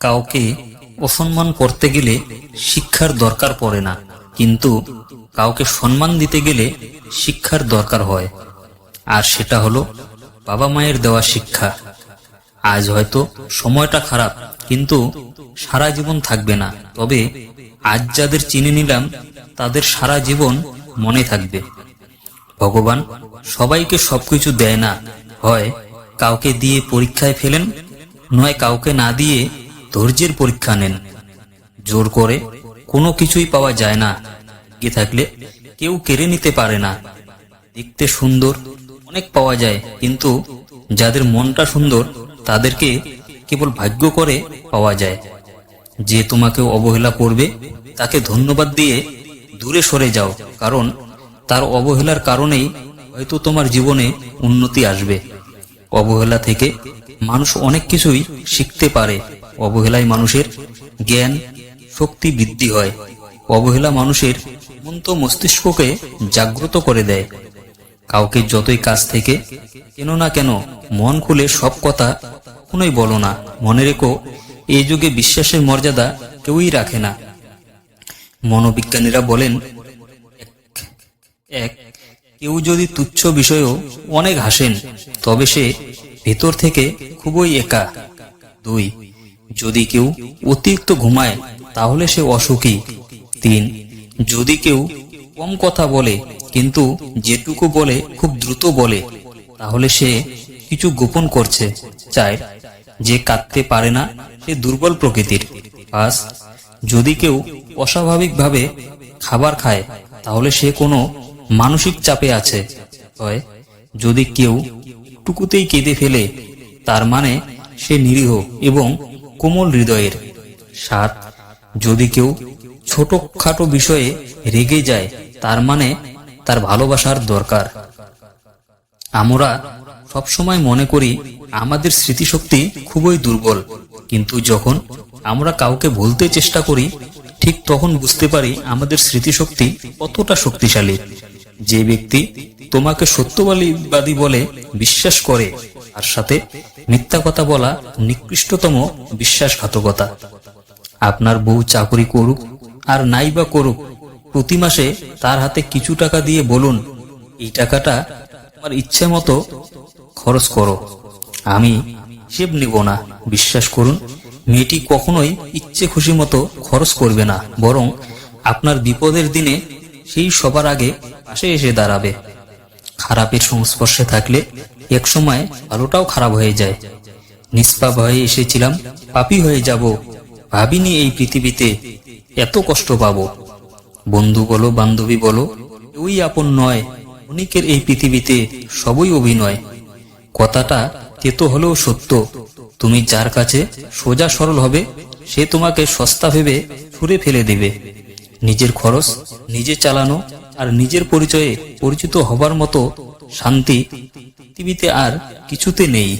কাউকে অসম্মান করতে গেলে শিক্ষার দরকার পড়ে না। কিন্তু কাউকে সম্মান দিতে গেলে শিক্ষার দরকার হয়। আর সেটা হলো বাবা মায়ের দেওয়া শিক্ষা। আজ হয়তো সময়টা খারাপ, কিন্তু সারা জীবন থাকবে না। তবে আজ যাদের চিনে নিলাম, তাদের সারা জীবন মনে থাকবে। ভগবান সবাইকে সবকিছু দেয় না। হয় কাউকে দিয়ে পরীক্ষায় ফেলেন, নয় কাউকে না দিয়ে ধৈর্যের পরীক্ষা নেন। জোর করে কোনো কিছুই পাওয়া যায় না। গে থাকলে কেউ কেড়ে নিতে পারে না। দেখতে সুন্দর অনেক পাওয়া যায়, কিন্তু যাদের মনটা সুন্দর, তাদেরকে কেবল ভাগ্য করে পাওয়া যায়। যে তোমাকে অবহেলা করবে, তাকে ধন্যবাদ দিয়ে দূরে সরে যাও, কারণ তার অবহেলার কারণেই হয়তো তোমার জীবনে উন্নতি আসবে। অবহেলা থেকে মানুষ অনেক কিছুই শিখতে পারে। অবহেলায় মানুষের জ্ঞান, শক্তি বৃদ্ধি হয়। অবহেলা মানুষের মন্ত মস্তিষ্ককে জাগ্রত করে দেয়। কাউকে যতই কাছ থেকে কেন না কেন মন খুলে সব কথা কোনোই বলো না। মনে রেখো, এই যুগে বিশ্বাসের মর্যাদা কেউই রাখে না। মনোবিজ্ঞানীরা বলেন, এক, কেউ যদি তুচ্ছ বিষয়েও অনেক হাসেন, তবে সে ভেতর থেকে খুবই একা। দুই যদি কেউ অতিরিক্ত ঘুমায়, তাহলে সে অসুখী। তিন, যদি কেউ কম কথা বলে, কিন্তু যেটুকু বলে খুব দ্রুত বলে, তাহলে সে কিছু গোপন করছে। চার, যে কাঁদতে পারে না, সে দুর্বল প্রকৃতির। পাঁচ, যদি কেউ অস্বাভাবিকভাবে খাবার খায়, তাহলে সে কোনো মানসিক চাপে আছে। হয় যদি কেউ টুকুতেই কেঁদে ফেলে, তার মানে সে নিরীহ এবং কোমল হৃদয়ের সাত যদি কেউ ছোট খাটো বিষয়ে রেগে যায়, তার মানে তার ভালোবাসার দরকার। আমরা সবসময় মনে করি আমাদের স্মৃতিশক্তি খুবই দুর্বল, কিন্তু যখন আমরা কাউকে ভুলতে চেষ্টা করি, ঠিক তখন বুঝতে পারি আমাদের স্মৃতিশক্তি কতটা শক্তিশালী। যে ব্যক্তি তোমাকে সত্যবাদী বলে বিশ্বাস করে, তার সাথে মিথ্যা কথা বলা নিকৃষ্টতম বিশ্বাসঘাতকতা। আপনার বউ চাকরি করুক আর নাই বা করুক, প্রতি মাসে তার হাতে কিছু টাকা দিয়ে বলুন, এই টাকাটা আমার ইচ্ছে মতো খরচ করো। আমি হিসেব নিব না। বিশ্বাস করুন, মেয়েটি কখনোই ইচ্ছে খুশি মতো খরচ করবে না। বরং আপনার বিপদের দিনে সেই সবার আগে পাশে এসে দাঁড়াবে। খারাপের সংস্পর্শে থাকলে এক সময় ভালোটাও খারাপ হয়ে যায়। নিষ্পাপ হয়ে এসেছিলাম, পাপি হয়ে যাব। ভাবিনি এই পৃথিবীতে এত কষ্ট পাবো। বন্ধু বলো, বান্ধবী বলো, কেউই আপন নয়। অনেকের এই পৃথিবীতে সবই অভিনয়। কথাটা তেতো হলেও সত্য। তুমি যার কাছে সোজা সরল হবে, সে তোমাকে সস্তা ভেবে ছুঁড়ে ফেলে দেবে। নিজের খরচ নিজে চালানো আর নিজের পরিচয়ে পরিচিত হবার মতো শান্তি পৃথিবীতে আর কিছুতে নেই।